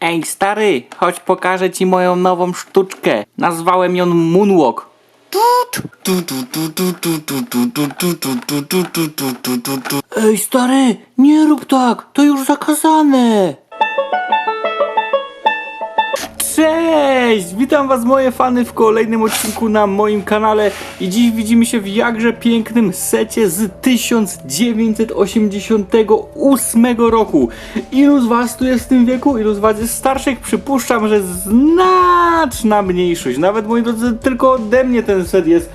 Ej, stary, chodź pokażę ci moją nową sztuczkę. Nazwałem ją Moonwalk. Ej, stary, nie rób tak, to już zakazane. Cześć! Witam was moje fany w kolejnym odcinku na moim kanale i dziś widzimy się w jakże pięknym secie z 1988 roku. Ilu z was tu jest w tym wieku? Ilu z was jest starszych? Przypuszczam, że znaczna mniejszość. Nawet moi drodzy, tylko ode mnie ten set jest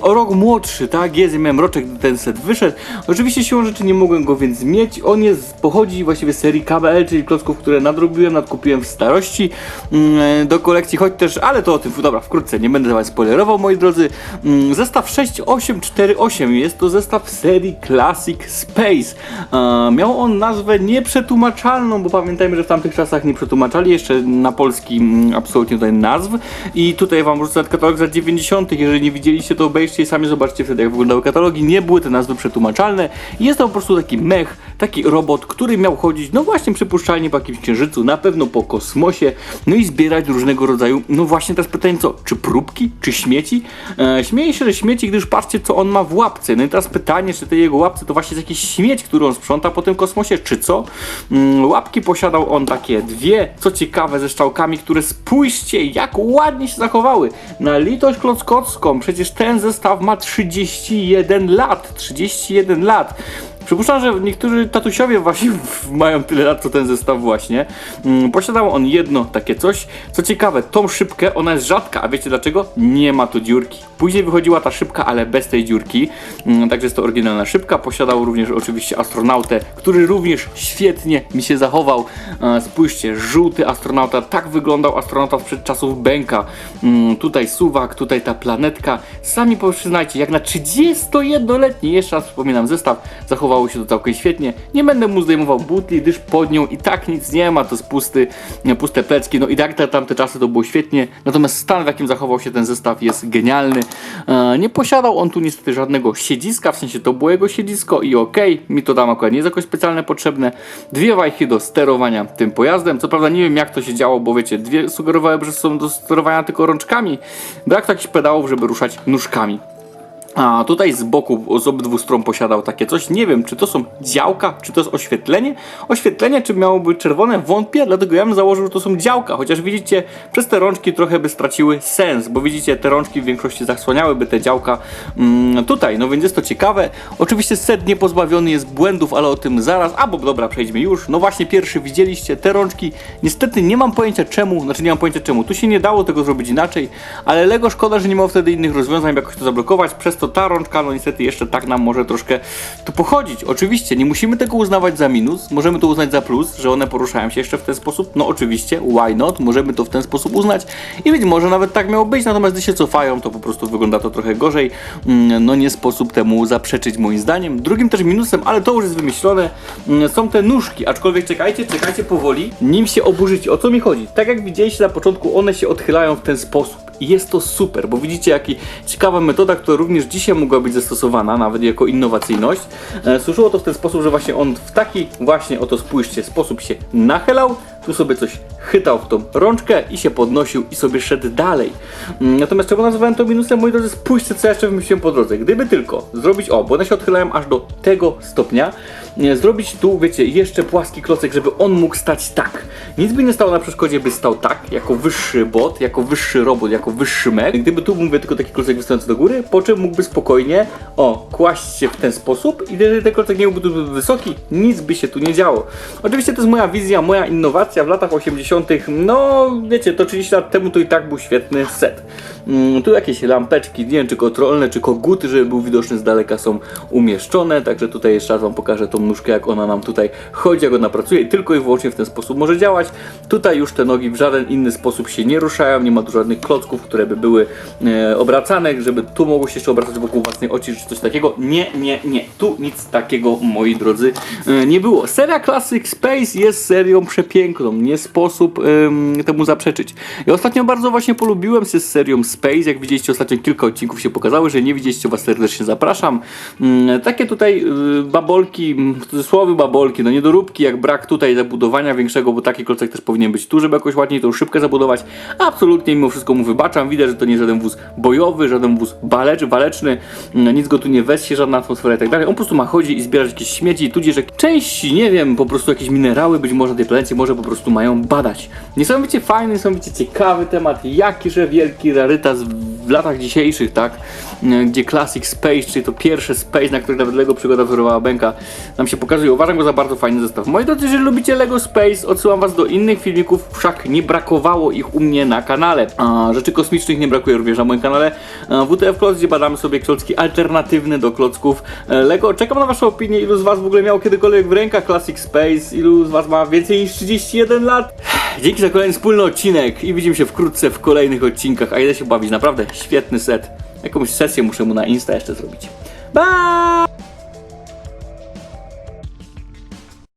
o rok młodszy, tak? Jest, miałem roczek, gdy ten set wyszedł. Oczywiście siłą rzeczy nie mogłem go więc mieć. On jest, pochodzi właściwie z serii KBL, czyli klocków, które nadrobiłem, nadkupiłem w starości mm, do kolekcji, choć też, ale to o tym, dobra, wkrótce, nie będę was spoilerował, moi drodzy. Mm, Zestaw 6848 jest to zestaw serii Classic Space. E, Miał on nazwę nieprzetłumaczalną, bo pamiętajmy, że w tamtych czasach nie przetłumaczali jeszcze na polski mm, absolutnie tutaj nazw. I tutaj wam wrzucę katalog z lat 90. Jeżeli nie widzieliście, to obejrzcie i sami zobaczcie wtedy, jak wyglądały katalogi. Nie były te nazwy przetłumaczalne. Jest to po prostu taki mech, taki robot, który miał chodzić, no właśnie przypuszczalnie po jakimś księżycu, na pewno po kosmosie, no i zbierać różnego rodzaju, no właśnie teraz pytanie co, czy próbki, czy śmieci? E, śmieję się, że śmieci, gdyż patrzcie, co on ma w łapce. No i teraz pytanie, czy te jego łapce to właśnie jest jakiś śmieć, który on sprząta po tym kosmosie, czy co? Mm, łapki posiadał on takie dwie, co ciekawe, ze szczałkami, które spójrzcie, jak ładnie się zachowały. Na litość klockocką, przecież ten zestaw ma 31 lat, 31 lat. Przypuszczam, że niektórzy tatusiowie właśnie mają tyle lat, co ten zestaw właśnie. Mm, Posiadał on jedno takie coś. Co ciekawe, tą szybkę, ona jest rzadka, a wiecie dlaczego? Nie ma tu dziurki. Później wychodziła ta szybka, ale bez tej dziurki. Mm, Także jest to oryginalna szybka. Posiadał również oczywiście astronautę, który również świetnie mi się zachował. E, Spójrzcie, żółty astronauta, tak wyglądał astronauta sprzed czasów Bęka. Mm, Tutaj suwak, tutaj ta planetka. Sami przyznajcie, jak na 31-letni, jeszcze raz wspominam, zestaw zachowało się to całkiem świetnie. Nie będę mu zdejmował butli, gdyż pod nią i tak nic nie ma, to jest pusty, puste plecki. No i tak te tamte czasy to było świetnie. Natomiast stan, w jakim zachował się ten zestaw jest genialny. E, nie posiadał on tu niestety żadnego siedziska, w sensie to było jego siedzisko i okej, mi to tam akurat nie jest jakoś specjalnie potrzebne. Dwie wajchy do sterowania tym pojazdem. Co prawda nie wiem jak to się działo, bo wiecie, dwie sugerowały, że są do sterowania tylko rączkami. Brak takich pedałów, żeby ruszać nóżkami. A tutaj z boku z obydwu stron posiadał takie coś. Nie wiem, czy to są działka, czy to jest oświetlenie. Oświetlenie, czy miałoby czerwone, wątpię, dlatego ja bym założył, że to są działka. Chociaż widzicie, przez te rączki trochę by straciły sens, bo widzicie, te rączki w większości zasłaniałyby te działka mm, tutaj. No więc jest to ciekawe. Oczywiście set nie pozbawiony jest błędów, ale o tym zaraz. Albo dobra, przejdźmy już. No właśnie, pierwszy widzieliście te rączki. Niestety nie mam pojęcia czemu, znaczy nie mam pojęcia czemu. Tu się nie dało tego zrobić inaczej, ale Lego szkoda, że nie ma wtedy innych rozwiązań, by jakoś to zablokować. Przez to ta rączka, no niestety jeszcze tak nam może troszkę tu pochodzić. Oczywiście, nie musimy tego uznawać za minus, możemy to uznać za plus, że one poruszają się jeszcze w ten sposób. No oczywiście, why not? Możemy to w ten sposób uznać i być może nawet tak miało być, natomiast gdy się cofają, to po prostu wygląda to trochę gorzej. Mm, No nie sposób temu zaprzeczyć moim zdaniem. Drugim też minusem, ale to już jest wymyślone, mm, są te nóżki, aczkolwiek czekajcie, czekajcie powoli, nim się oburzycie. O co mi chodzi? Tak jak widzieliście na początku, one się odchylają w ten sposób. I jest to super, bo widzicie, jaka ciekawa metoda, która również dzisiaj mogła być zastosowana, nawet jako innowacyjność. E, służyło to w ten sposób, że właśnie on w taki właśnie, oto spójrzcie, sposób się nachylał, tu sobie coś chytał w tą rączkę i się podnosił i sobie szedł dalej. Mm, Natomiast czemu nazywałem to minusem, moi drodzy, spójrzcie, co jeszcze wymyśliłem po drodze. Gdyby tylko zrobić, o, bo one się odchylają aż do tego stopnia, zrobić tu, wiecie, jeszcze płaski klocek, żeby on mógł stać tak. Nic by nie stało na przeszkodzie, by stał tak, jako wyższy bot, jako wyższy robot, jako wyższy mech. Gdyby tu mówię tylko taki klocek wystający do góry, po czym mógłby spokojnie, o, kłaść się w ten sposób i jeżeli ten klocek nie byłby wysoki, nic by się tu nie działo. Oczywiście to jest moja wizja, moja innowacja w latach 80., no wiecie, to 30 lat temu to i tak był świetny set. Mm, tu jakieś lampeczki, nie wiem czy kontrolne, czy koguty, żeby był widoczny z daleka są umieszczone, także tutaj jeszcze raz wam pokażę tą nóżkę, jak ona nam tutaj chodzi, jak ona pracuje i tylko i wyłącznie w ten sposób może działać. Tutaj już te nogi w żaden inny sposób się nie ruszają, nie ma tu żadnych klocków, które by były e, obracane, żeby tu mogło się jeszcze obracać wokół własnej osi, czy coś takiego. Nie, nie, nie, tu nic takiego, moi drodzy, e, nie było. Seria Classic Space jest serią przepiękną, nie sposób em, temu zaprzeczyć. Ja ostatnio bardzo właśnie polubiłem się z serią Space, jak widzieliście ostatnio kilka odcinków się pokazały, że nie widzieliście was serdecznie zapraszam. Mm, takie tutaj y, babolki, mm, w cudzysłowie babolki, no niedoróbki, jak brak tutaj zabudowania większego, bo taki klocek też powinien być tu, żeby jakoś ładniej tą szybkę zabudować. Absolutnie mimo wszystko mu wybaczam, widać, że to nie żaden wóz bojowy, żaden wóz balecz, waleczny, no, nic go tu nie weźmie, żadna atmosfera i tak dalej. On po prostu ma chodzić i zbierać jakieś śmieci, tudzież jak części, nie wiem, po prostu jakieś minerały, być może tej planecie, może po prostu mają badać. Niesamowicie fajny, niesamowicie ciekawy temat, jakiże wielki rarytas w latach dzisiejszych, tak? E, Gdzie Classic Space, czyli to pierwsze Space, na które nawet Lego przygoda wyrwała bęka, nam się pokazuje. Uważam go za bardzo fajny zestaw. Moi drodzy, jeżeli lubicie Lego Space, odsyłam was do innych filmików, wszak nie brakowało ich u mnie na kanale. A, rzeczy kosmicznych nie brakuje również na moim kanale. A, WTF Kloc, gdzie badamy sobie klocki alternatywne do klocków e, Lego. Czekam na waszą opinię, ilu z was w ogóle miał kiedykolwiek w rękach Classic Space, ilu z was ma więcej niż 31 lat. Dzięki za kolejny wspólny odcinek i widzimy się wkrótce w kolejnych odcinkach, a idę się bawić, naprawdę świetny set. Jakąś sesję muszę mu na Insta jeszcze zrobić. Bye!